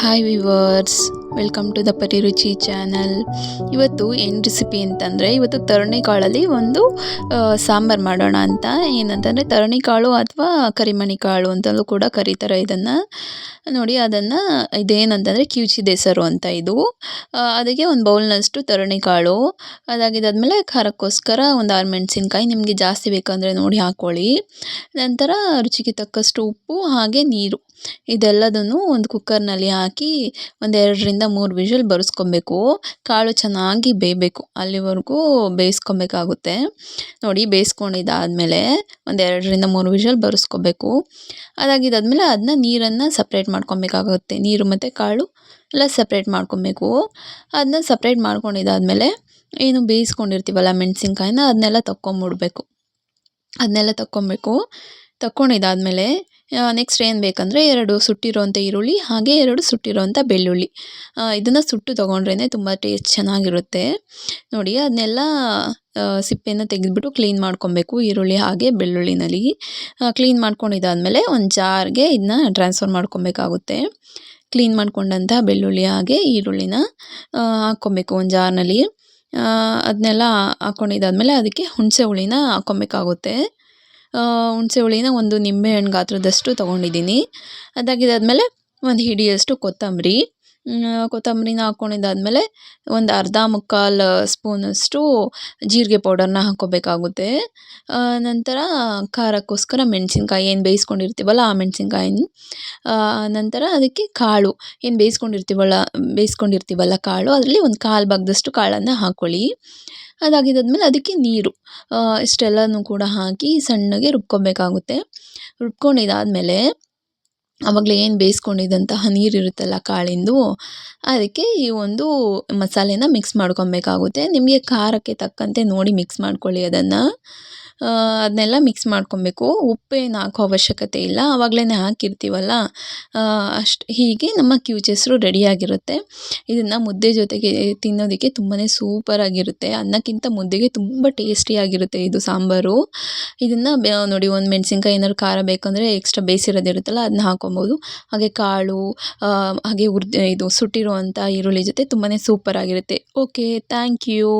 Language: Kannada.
Hi viewers, welcome to the Pari Ruchi channel ಇವತ್ತು ಏನು ರೆಸಿಪಿ ಅಂತಂದರೆ, ಇವತ್ತು ತರಣಿ ಕಾಳಲ್ಲಿ ಒಂದು ಸಾಂಬಾರು ಮಾಡೋಣ ಅಂತ. ಏನಂತಂದರೆ, ತರಣಿ ಕಾಳು ಅಥವಾ ಕರಿಮಣಿ ಕಾಳು ಅಂತಲೂ ಕೂಡ ಕರೀತಾರೆ ಇದನ್ನು. ನೋಡಿ, ಅದನ್ನು ಇದೇನಂತಂದರೆ ಕ್ಯೂಚಿ ದೇಸರು ಅಂತ ಇದು. ಅದಕ್ಕೆ ಒಂದು ಬೌಲ್ನಷ್ಟು ತರಣಿ ಕಾಳು. ಅದಾಗಿದ್ದಾದಮೇಲೆ ಖಾರಕ್ಕೋಸ್ಕರ ಒಂದು ಆರು ಮೆಣಸಿನ್ಕಾಯಿ ನಿಮಗೆ ಜಾಸ್ತಿ ಬೇಕಂದರೆ ನೋಡಿ ಹಾಕ್ಕೊಳ್ಳಿ ನಂತರ ರುಚಿಗೆ ತಕ್ಕಷ್ಟು ಉಪ್ಪು, ಹಾಗೆ ನೀರು. ಇದೆಲ್ಲದನ್ನು ಒಂದು ಕುಕ್ಕರ್ನಲ್ಲಿ ಹಾಕಿ ಒಂದು ಮೂರು ವಿಷಲ್ ಬರೆಸ್ಕೊಬೇಕು. ಕಾಳು ಚೆನ್ನಾಗಿ ಬೇಯಬೇಕು. ಅಲ್ಲಿವರೆಗೂ ಬೇಯಿಸ್ಕೊಬೇಕಾಗುತ್ತೆ. ನೋಡಿ, ಬೇಯಿಸ್ಕೊಂಡಿದ್ದಾದಮೇಲೆ ಒಂದು ಎರಡರಿಂದ ಮೂರು ವಿಷಲ್ ಬರೆಸ್ಕೋಬೇಕು. ಅದಾಗಿದ್ದಾದಮೇಲೆ ಅದನ್ನ ನೀರನ್ನು ಸಪ್ರೇಟ್ ಮಾಡ್ಕೊಬೇಕಾಗುತ್ತೆ. ನೀರು ಮತ್ತು ಕಾಳು ಎಲ್ಲ ಸಪ್ರೇಟ್ ಮಾಡ್ಕೊಬೇಕು. ಅದನ್ನ ಸಪ್ರೇಟ್ ಮಾಡ್ಕೊಂಡಿದ್ದಾದಮೇಲೆ ಏನು ಬೇಯಿಸ್ಕೊಂಡಿರ್ತೀವಲ್ಲ ಮೆಣಸಿನ್ಕಾಯಿನ ಅದನ್ನೆಲ್ಲ ತಕ್ಕೊಂಬಿಡ್ಬೇಕು. ಅದನ್ನೆಲ್ಲ ತಕ್ಕೊಬೇಕು ತಕ್ಕೊಂಡಿದ್ದಾದಮೇಲೆ ನೆಕ್ಸ್ಟ್ ಏನು ಬೇಕಂದರೆ ಎರಡು ಸುಟ್ಟಿರೋಂಥ ಈರುಳ್ಳಿ, ಹಾಗೆ ಎರಡು ಸುಟ್ಟಿರೋಂಥ ಬೆಳ್ಳುಳ್ಳಿ. ಇದನ್ನು ಸುಟ್ಟು ತೊಗೊಂಡ್ರೇ ತುಂಬ ಟೇಸ್ಟ್ ಚೆನ್ನಾಗಿರುತ್ತೆ. ನೋಡಿ, ಅದನ್ನೆಲ್ಲ ಸಿಪ್ಪೆನ ತೆಗೆದ್ಬಿಟ್ಟು ಕ್ಲೀನ್ ಮಾಡ್ಕೊಬೇಕು, ಈರುಳ್ಳಿ ಹಾಗೆ ಬೆಳ್ಳುಳ್ಳಿನಲ್ಲಿ. ಕ್ಲೀನ್ ಮಾಡ್ಕೊಂಡಿದ್ದಾದಮೇಲೆ ಒಂದು ಜಾರ್ಗೆ ಇದನ್ನ ಟ್ರಾನ್ಸ್ಫರ್ ಮಾಡ್ಕೊಬೇಕಾಗುತ್ತೆ. ಕ್ಲೀನ್ ಮಾಡ್ಕೊಂಡಂಥ ಬೆಳ್ಳುಳ್ಳಿ ಹಾಗೆ ಈರುಳ್ಳಿನ ಹಾಕ್ಕೊಬೇಕು ಒಂದು ಜಾರ್ನಲ್ಲಿ. ಅದನ್ನೆಲ್ಲ ಹಾಕ್ಕೊಂಡಿದ್ದಾದ್ಮೇಲೆ ಅದಕ್ಕೆ ಹುಣಸೆ ಹುಳಿನ ಹಾಕ್ಕೊಬೇಕಾಗುತ್ತೆ. ಹುಣಸೆ ಹುಳಿನ ಒಂದು ನಿಂಬೆಹಣ್ಣು ಗಾತ್ರದಷ್ಟು ತೊಗೊಂಡಿದ್ದೀನಿ. ಅದಾಗಿದ್ದಾದಮೇಲೆ ಒಂದು ಹಿಡಿಯಷ್ಟು ಕೊತ್ತಂಬರಿ. ಕೊತ್ತಂಬರಿನ ಹಾಕ್ಕೊಂಡಿದ್ದಾದ್ಮೇಲೆ ಒಂದು ಅರ್ಧ ಮುಕ್ಕಾಲು ಸ್ಪೂನಷ್ಟು ಜೀರಿಗೆ ಪೌಡರ್ನ ಹಾಕ್ಕೋಬೇಕಾಗುತ್ತೆ. ನಂತರ ಖಾರಕ್ಕೋಸ್ಕರ ಮೆಣಸಿನ್ಕಾಯಿ ಏನು ಬೇಯಿಸ್ಕೊಂಡಿರ್ತೀವಲ್ಲ ಆ ಮೆಣಸಿನ್ಕಾಯಿನ? ನಂತರ ಅದಕ್ಕೆ ಕಾಳು. ಏನು ಬೇಯಿಸ್ಕೊಂಡಿರ್ತೀವಲ್ಲ ಬೇಯಿಸ್ಕೊಂಡಿರ್ತೀವಲ್ಲ ಕಾಳು, ಅದರಲ್ಲಿ ಒಂದು ಕಾಲು ಭಾಗದಷ್ಟು ಕಾಳನ್ನು ಹಾಕ್ಕೊಳ್ಳಿ ಅದಾಗಿದ್ದಾದ್ಮೇಲೆ ಅದಕ್ಕೆ ನೀರು ಇಷ್ಟೆಲ್ಲನೂ ಕೂಡ ಹಾಕಿ ಸಣ್ಣಗೆ ರುಬ್ಕೊಬೇಕಾಗುತ್ತೆ. ರುಬ್ಕೊಂಡಿದ್ದಾದ್ಮೇಲೆ ಆವಾಗಲೇ ಏನು ಬೇಯಿಸ್ಕೊಂಡಿದ್ದಂತಹ ನೀರಿರುತ್ತಲ್ಲ ಕಾಳಿಂದು, ಅದಕ್ಕೆ ಈ ಒಂದು ಮಸಾಲೆನ ಮಿಕ್ಸ್ ಮಾಡ್ಕೊಬೇಕಾಗುತ್ತೆ. ನಿಮಗೆ ಖಾರಕ್ಕೆ ತಕ್ಕಂತೆ ನೋಡಿ ಮಿಕ್ಸ್ ಮಾಡ್ಕೊಳ್ಳಿ ಅದನ್ನು. ಅದನ್ನೆಲ್ಲ ಮಿಕ್ಸ್ ಮಾಡ್ಕೊಬೇಕು. ಉಪ್ಪೇನು ಹಾಕೋ ಅವಶ್ಯಕತೆ ಇಲ್ಲ. ಆವಾಗಲೇ ಹಾಕಿರ್ತೀವಲ್ಲ? ಅಷ್ಟು ಹೀಗೆ ನಮ್ಮ ಕ್ಯೂಚೆಸ್ರು ರೆಡಿಯಾಗಿರುತ್ತೆ ಇದನ್ನು ಮುದ್ದೆ ಜೊತೆಗೆ ತಿನ್ನೋದಕ್ಕೆ ತುಂಬಾ ಸೂಪರಾಗಿರುತ್ತೆ ಅನ್ನಕ್ಕಿಂತ ಮುದ್ದೆಗೆ ತುಂಬ ಟೇಸ್ಟಿಯಾಗಿರುತ್ತೆ ಇದು ಸಾಂಬಾರು. ಇದನ್ನು ನೋಡಿ ಒಂದು ಮೆಣಸಿನ್ಕಾಯಿ ಏನಾದ್ರು ಖಾರ ಬೇಕಂದರೆ ಎಕ್ಸ್ಟ್ರಾ ಬೇಯಿಸಿರೋದಿರುತ್ತಲ್ಲ ಅದನ್ನ ಹಾಕೊಬೋದು. ಹಾಗೆ ಕಾಳು ಹಾಗೆ ಹುರ್ದು ಇದು ಸುಟ್ಟಿರುವಂಥ ಈರುಳ್ಳಿ ಜೊತೆ ತುಂಬಾ ಸೂಪರಾಗಿರುತ್ತೆ ಓಕೆ ಥ್ಯಾಂಕ್ ಯು